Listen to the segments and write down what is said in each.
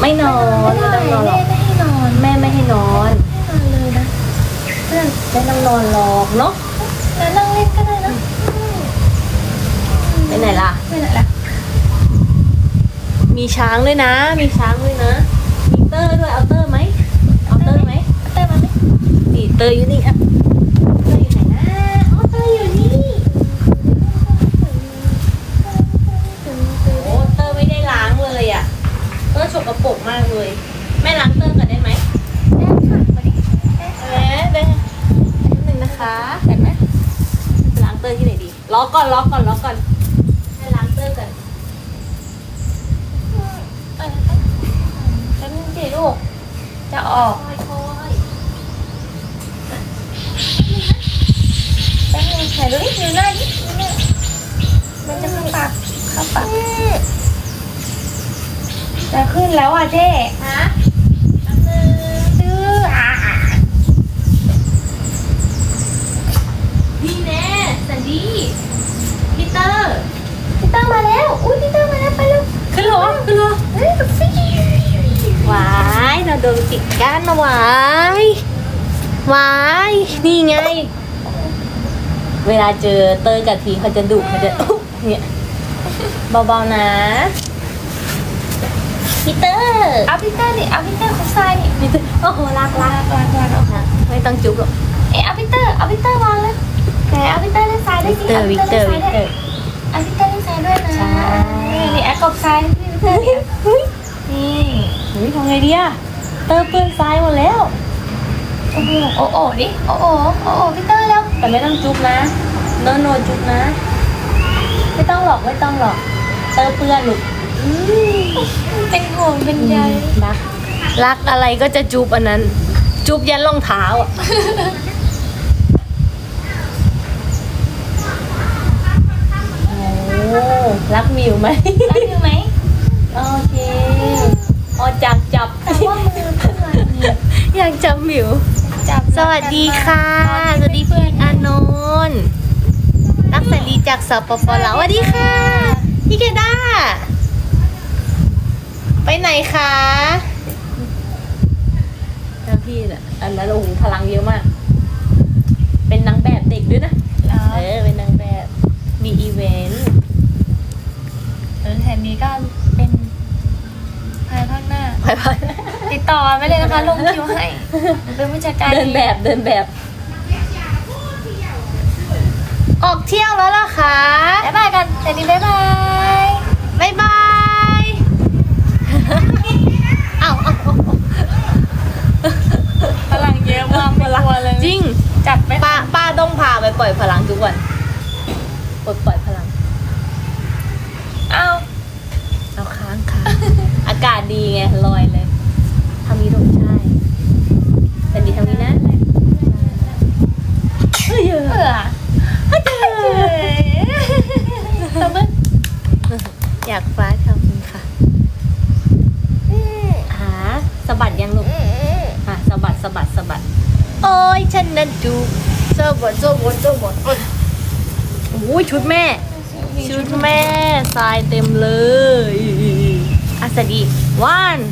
ไม่นอนไม่ต้องนอนหรอกแม่ไม่ให้นอนแม่ไม่ให้นอนไม่นอนเลยนะเพื่อนไม่ต้องนอนหรอกเนาะแล้วนั่งเล่นก็ได้นะไปไหนล่ะไม่ไหนล่ะมีช้างด้วยนะ มีช้างด้วยนะ มีเตอร์ด้วยเอาเตอร์ไหมเอาเตอร์ไหมเต้มาไหมนี่เตอร์อยู่นี่อะเตอร์อยู่ไหนนะอ๋อเตอร์อยู่นี่ โอ้เตอร์ไม่ได้ล้างเลยอะ เตอร์ฉกกระปรกมากเลย แม่ล้างเตอร์ก่อนได้ไหม ได้ค่ะมาดิ เอ๊ะได้นิดนึงนะคะเห็นไหมล้างเตอร์ที่ไหนดี ล็อกก่อน ล็อกก่อน ล็อกก่อน ให้ล้างเตอร์ก่อน ไปนะคะแป๊บนึงสิลูก จะออก ค่อย แป๊บนึงถ่ายดูดิดูหน้าดิดูหน้ามันจะเข้าปากเข้าปากจะขึ้นแล้วอะเจ๊ฮะแป๊บนึงชื่ออะนี่แน่สันดีพีเตอร์พี่เตอร์มาแล้ว อุ้ยพี่เตอร์มาแล้วไปเร็วขึ้นรถขึ้นรถเฮ้ยฟิวายเราโดนติดกันนะวายวายนี่ไง เวลาเจอเตอร์กับทีเขาจะดุเขาจะอุ๊บเนี่ยเบาๆนะพีเตอร์เอาพี่เตอร์ดิเอาพี่เตอร์เขาทรายนี่พีเตอร์โอ้โหรักรักลากลากลากเอาค่ะไม่ต้องจุ๊บหรอกเอ๊ะเอาพี่เตอร์เอาพี่เตอร์วางเลยไหนเอาพี่เตอร์เล่นทรายได้วิสิกเตอร์วิกเตอร์วิกเตอร์เอาพี่เตอร์เล่นทรายด้วยนะใช่นี่แอปกบทรายพี่เตอร์เนี่ยนี่เฮ้ยทำไงดีอะเตอร์เปื้อนทรายหมดแล้ว โอ้โหโอ้โหดิโอ้โหโอ้โหพี่เตอร์แล้ว แต่ไม่ต้องจุ๊บนะโนโนจุ๊บนะ ไม่ต้องหรอกไม่ต้องหรอกเตอร์เปื้อนลูกอืมเป็นห่วงเป็นใยรักรักอะไรก็จะจูบอันนั้นจูบยันรองเท้าอะโอ้รักหมิวไหมรักอยู่ไหมโอเค อ๋อจับจับแต่ว่ามือเพื่อนเนี่ยอยากจับหมิว จับสวัสดีค่ะ สวัสดีพี่อานนท์รักสลีจากสปปลาวสวัสดีค่ะ พี่เกด้า ไปไหนคะแล้วพี่น่ะอันนั้นโอ้โหพลังเยอะมาก เป็นนางแบบเด็กด้วยนะเหรอเออ เป็นนางแบบ มีอีเวนต์เออแถมนี้ก็เป็นภายภาคหน้าไปไป ติดต่อไม่เลยนะคะลงคิวให้ เป็นผู้จัดการเดินแบบเดินแบบ ออกเที่ยวแล้วล่ะคะ บ๊ายบายกันแต่นี้บ๊ายบายบายบายเอ้าเอาเอาเอา พลังเยอะมากไม่กลัวเลย จริง จับไหม ป้าป้าต้องพาไปปล่อยพลังทุกวันปลดปล่อยพลัง อ้าว เอาค้างค้าง อากาศดีไงลอยเลยทำนี้ถูกใช่แต่ดีทำนี้นะเฮ้ยเยอะ เบื่อตบมือ อยากฟ้าขอบคุณค่ะหาสะบัดยังลูกอะสะบัดสะบัดสะบัด โอ้ยฉั นนั้นจูบสะบัดสะบัดสะบัดโอ้ยโอ้ยชุดแม่ ชุดแม่ทรายเต็มเลยอะสวัสดี one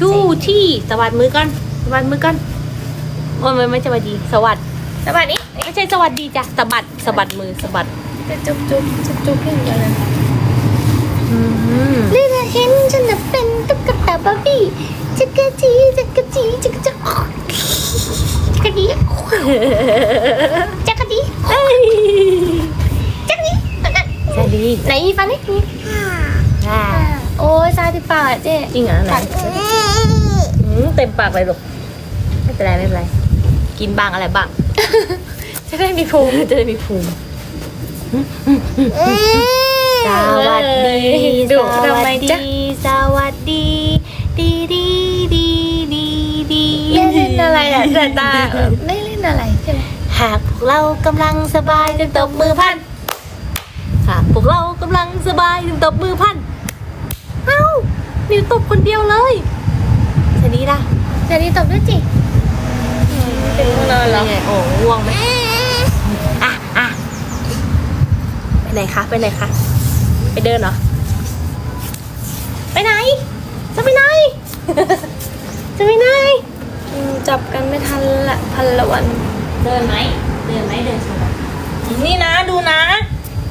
จู้ two ที่สวัสดมือก่อนสวัสดมือก่อนโอ้ยไม่ไม่สวัสดี สวัสดสวัสดีไม่ใช่สวัสดีจ้ะสะบัดสะบัดมือสะบัดจะจุ๊บจุ๊บจุ๊บจุ๊บขึ้นกันเลยอืมนี่นะเห็นฉันน่ะเป็นตุ๊กตาบาร์บี้จักรจีจักรจีจักรจักรจั กรดีจักรดีเอ้ยจักรดีสวัสดีไหนฟันนี่อ่าโอ้ยซาติปากเจ๊จริงเหรอไหนอืมเต็มปากเลยลูกไม่เป็นไรไม่เป็นไรกินบางอะไรบ้างจะได้มีภูมิจะได้มีภูมิสวัสดีดุสทำวัไมสจ๊ะดีสวัสดีดีดีดีดีดีเล่ นอะไรอะแต่ตาไม่เล่นอะไรใช่ไหมหากพวกเรากำลังสบายจงตบมือพันหากพวกเรากำลังสบายจงตบมือพันเอ้ามิวตบคนเดียวเลยสวัสดีล่ะเดี๋ยวนี้ตบด้วยจิเป็นนอนเหรอไงโอ้ง่วงไหมอะอะไปไหนคะ ไปไหนคะ ไปเดินเหรอ ไปไหน จะไปไหน พันละวัน เดินไหมเดินไหมเดินโชว์นี่นะดูนะ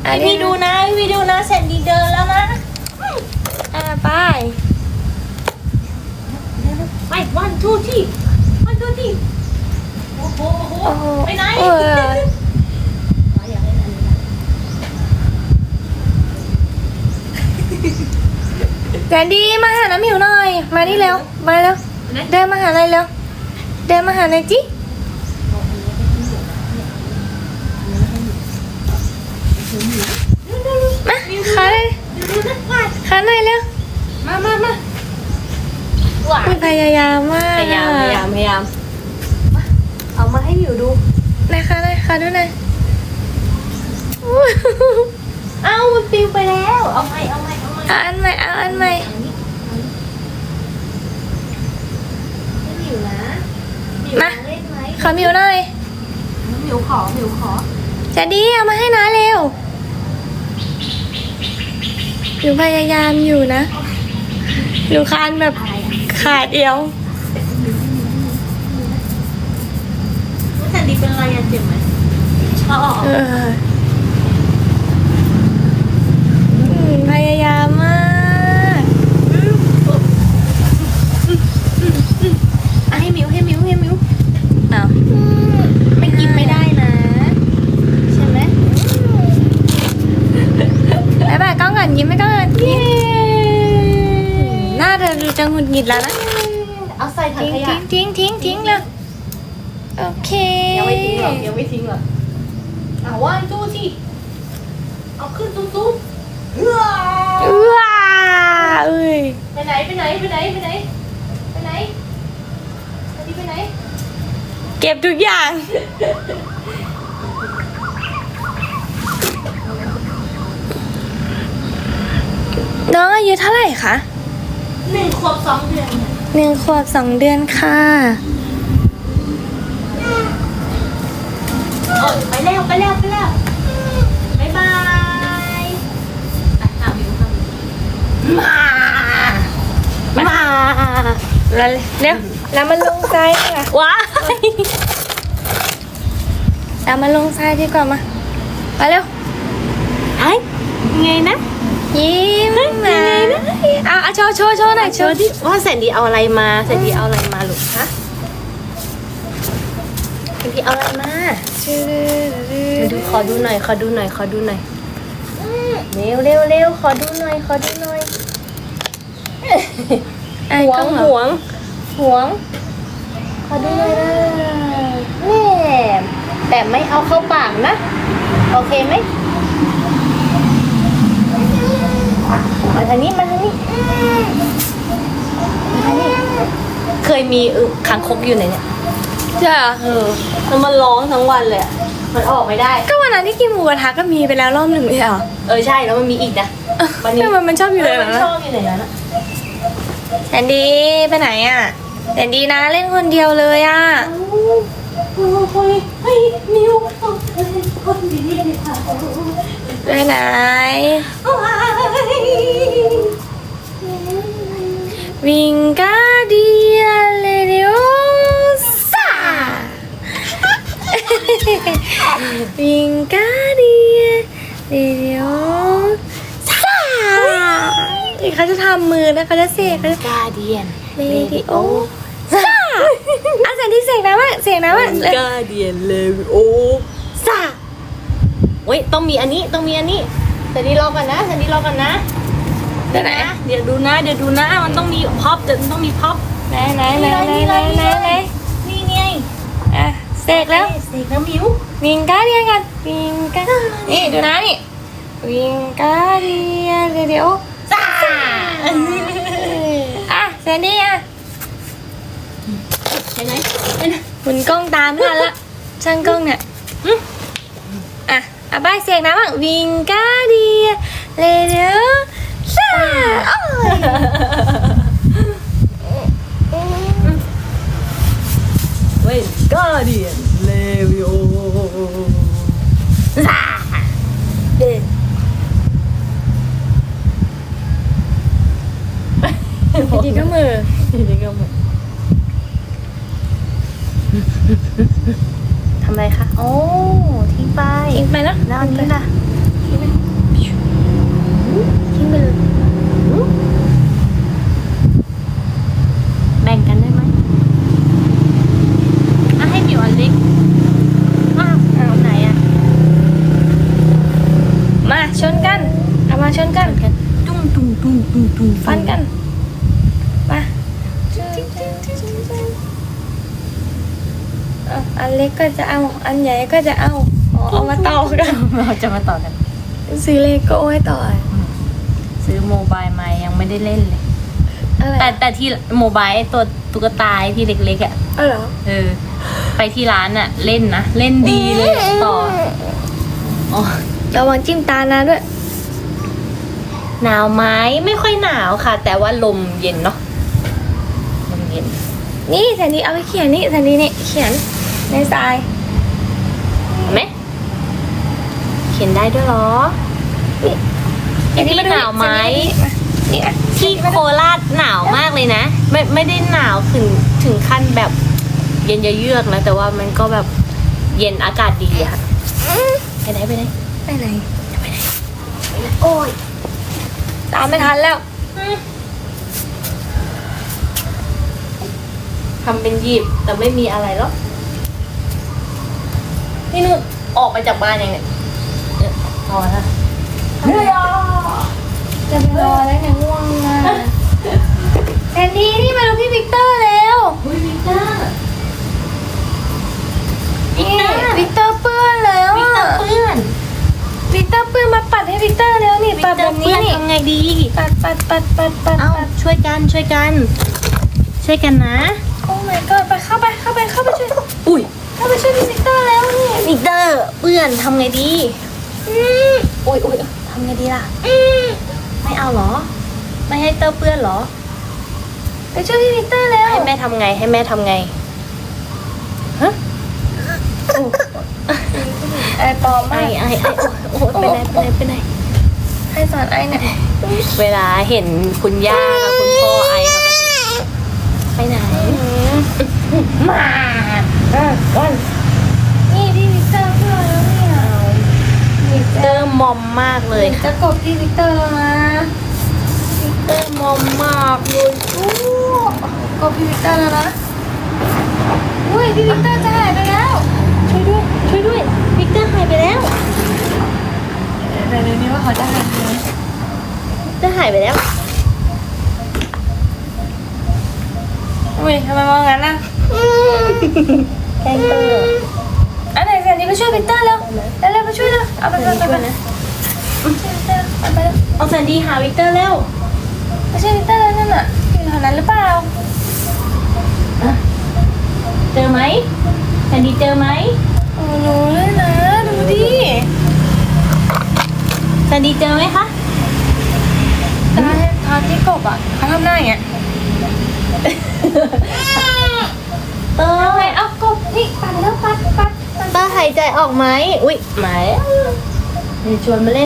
อันให้นี้ พี่ดูนะให้พี่ดูนะแสนดีเดินแล้วนะอ่าไปไปวันทูที่วันทูที่โอ้โหโอ้โหไปไหนเอออ๋ออยากเล่นอันนี้นะแดนดีมาหาน้ำหมิวหน่อย มานี่เร็วมาเร็วเดินมาหาอะไรเร็ว เดินมาหาอะไรจิมาขาเลยดูนะว่าขาหน่อยเร็วมามามาว้าอุ๊ยพยายามมากพยายามพยายามพยายามมาเอามาให้หมิวดูไหนขาหน่อยขาดูหน่อยเอ้ามันปลิวไปแล้ว เอาใหม่เอาใหม่เอาใหม่เอาอันใหม่เอาอันใหม่ อันนี้ให้หมิวนะหมิว มา เล่นไหม ข อหมิวหน่อยหมิวขอหมิวขอจะดีเอามาให้น้าเร็วหนูพยายามอยู่นะหนูคานแบบอะไรอะขาเดียวแสนดีเป็นอะไรอะเจ็บไหมชอบเอออืมพยายามมาก อะให้หมิวให้หมิวให้หมิว อ้าว ไม่กินไม่ได้นะ ใช่ไหม บายบายกล้องก่อนยิ้มให้กล้องก่อนยิ้มหน้าเธอดูจะ หงุดหงิดแล้วนะเอาใส่ถังทิ้งขยะทิ้งทิ้งทิ้งทิ้งเลยโอเคยังไม่ทิ้งหรอกยังไม่ทิ้งหรอกอะว่างตู้ที่เอาขึ้นซุ้มซุ้มเฮ้อว้าเอ้ยไปไหนไปไหนไปไหนไปไหนไปไหนอันนี้ไปไหน เก็บทุกอย่างน้องอายุเท่าไหร่คะ หนึ่งขวบสองเดือนเนี่ยหนึ่งขวบสองเดือนค่ะ โอ้ยไปแล้วไปแล้วไปแล้วบ๊ายบายอะหาหมิวหาหมิวมามาแล้วเร็วแล้วมาลงทรายดีกว่าว้ายแล้วมาลงทรายดีกว่ามามาเร็วไอ้ไงนะยิ้มนะเอาเอาโชว์โชว์โชว์หน่อยโชโชว์ว์ดิว่าแสนดีเอาอะไรมาแสนดีเอาอะไรมาลูกฮะแสนดีเอาอะไรมาเดี๋ยวดูขอดูหน่อยขอดูหน่อยขอดูหน่อยเร็วเร็วเร็วขอดูหน่อยขอดูหน่อยไอ้หวกล้งองเหรหอวงหวงขอดูหน่อยนะแม่แต่ไม่เอาเข้าปากนะ โอเคไหม มาทางนี้มาทางนี้มาทางนี้ เคยมีอึคางคกอยู่ในเนี่ยจ้ะเออแล้วมันร้องทั้งวันเลยอะมันออกไม่ได้ ก็วันนั้นที่กินหมูกระทะก็มีไปแล้วรอบหนึ่งไม่ใช่เหรอเออใช่แล้วมันมีอีกนะวันนี้ทำไมมันชอบอยู่เลยมันนะชอบอยู่ในนั้นอะแอนดี้ไปไหนอะแอนดี้นะเล่นคนเดียวเลยอะ โอ้โหเฮ้ยนิวคนดีค่ะไปไหน วิงกาเดียเลเดียซ่าวิงกาเดียเลเดียซ่าเขาจะทำมือนะเขาจะเสกเขาจะกาเดียนเลดิโอซ่า อะเสียงที่เสียงนะว่าเสียงนะว่ากาเดียนเลวิโอซ่าเว้ยต้องมีอันนี้ต้องมีอันนี้แต่นี้รอกันนะแต่นี้รอกันนะเดี๋ยวไหนเดี๋ยวดูนะเดี๋ยวดูนะมันต้องมีพ็อปเดี๋ยวมันต้องมีพ็อปไหนไหนไหนไหนไหนไหนไหนนี่ไงอะเสกแล้วเสกแล้วมิววิงกาเดียกันวิงกานี่ดูนะนี่วิงกาเดียเรดิโอซ่าอะเซนดี้อะ ใช่ไหมหมุนกล้องตามไม่ทันละช่างกล้องเนี่ยอะอะบายเสียงนะบ้างวิงกาเดียเรดิโอซ่าโอ้ยเว้ยกาเดียนเลวิโอซ่าเอ๊ะดีก็มือนี่ก็มัน ทำอะไรคะ โอ้ ทิ้งไป ทิ้งไปนะแล้วอันนี้ล่ะทิ้งไปทิ้งไปเลยแบ่งกันได้ไหมอะให้หมิวอันเล็กอ้าวเอาไหนอะ มาชนกันเอามาชนกัน ตุ้งตุ้งตุ้งตุ้งตุ้งฟันกัน อาอันเล็กก็จะเอา อันใหญ่ก็จะเอาอ๋อเอามาต่อกันเราจะมาต่อกัน ซื้อเลโก้ไว้ต่อซื้อโมบายมายังไม่ได้เล่นเลย อะไรแต่แต่ที่โมบายไอ้ตัวตุ๊กตาไอ้ที่เล็กๆอะเออเหรอเออ ไปที่ร้านอะ เล่นนะ เล่นดีเลยอะต่ออ๋อระวังจิ้มตานะด้วย หนาวไหมไม่ค่อยหนาวค่ะ แต่ว่าลมเย็นเนาะลมเย็น นี่แทนนี้เอาไปเขียนนี่แทนนี้นี่เขียน ในทรายเห็นไหมเขียนได้ด้วยเหรออันนี้ที่หนาวไหมนี่อะที่โคราชหนาวมากเลยนะ ไม่ไม่ได้หนาวถึงถึงขั้นแบบ เย็นจะเยือกนะแต่ว่ามันก็แบบเย็นอากาศดีอะค่ะไปไหนไปไหนไปไหนโอ้ยตามไม่ทันแล้วทำเป็นหยิบแต่ไม่มีอะไรหรอก นี่นุ่นออกไปจากบ้านยังเนี่ยเนี่ยพอนะเฮ้ยอะจะไปรอแล้วเนี่ยง่วงอะแทนนี่นี่มาดูพี่วิกเตอร์แล้วอุ้ยวิกเตอร์นี่วิกเตอร์เปื้อนแล้ววิกเตออะร์เพื่อนวิกเตอร์เปื้อนมาปัดให้วิกเตอร์แล้วนี่วิกปัดเตแบอร์บนี้เพื่อนนี่ทำไงดี ปัดปัดปัดปัดปัดเอ้าปัดช่วยกันช่วยกัน ช่วยกันนะ โอ้ my god ไปเข้าไปเข้าไปเข้าไปช่วยอุ้ย เข้าไปช่วยพี่วิกเตอร์แล้วนี่วิกเตอร์เพื่อนทำไงดีอืมอุ้ยอุ้ยทำไงดีล่ะอืมไม่เอาเหรอ ไม่ให้เตอร์เปื้อนเหรอ ไปช่วยพี่วิกเตอร์แล้วให้แม่ทำไงให้แม่ทำไงฮะไอปลอมไอมากไอไอโอ้โหไปไหนไปไหนไปไหนให้สอนไอเนี่ยเวลาเห็นคุณย่ากับคุณพ่อไอเขาก็จะไปไหนมาเออวันนี่พี่วิกเตอร์เพื่อนแล้วเนี่ยวิกเตเตออร์ร์มอมมากเลยค่ะจะกบพี่วิกเตอร์นะวิกเตอร์มอมมากเลยอู้กบพี่วิกเตอร์แล้วนะอุ้ยพี่วิกเตอร์จะหายไปแล้วช่วยด้วยช่วยด้วยวิกเตอร์หายไปแล้วเดี๋ยวดูนี่ว่าเขาจะหายไหมวิกเตอร์หายไปแล้ว อุ้ยทำไมมองงั้นน่ะ แกล้งเตอร์อันไหนแฟนนี่ไปช่วยวิกเตอร์เร็วเร็วเร็วไปช่วยเร็วเอาไปไปไปไปนะช่วยวิกเตอร์เอาไปเร็วเอาแซนดี้หาวิกเตอร์เร็วไปช่วยวิกเตอร์นั่นน่ะอยู่แถวนั้นหรือเปล่าเจอไหมแซนดี้เจอไหมโอ้โหเลยนะดูดิแซนดี้เจอไหมคะตาทอนที่กบอะเขาทำหน้าอย่างเงี้ย เตอร์เอาไงเอากบนี่ปัดแล้วปัดปัดปัดเตอร์หายใจออกไหม อุ๊ยหมายเดี๋ยวชวนมาเล่น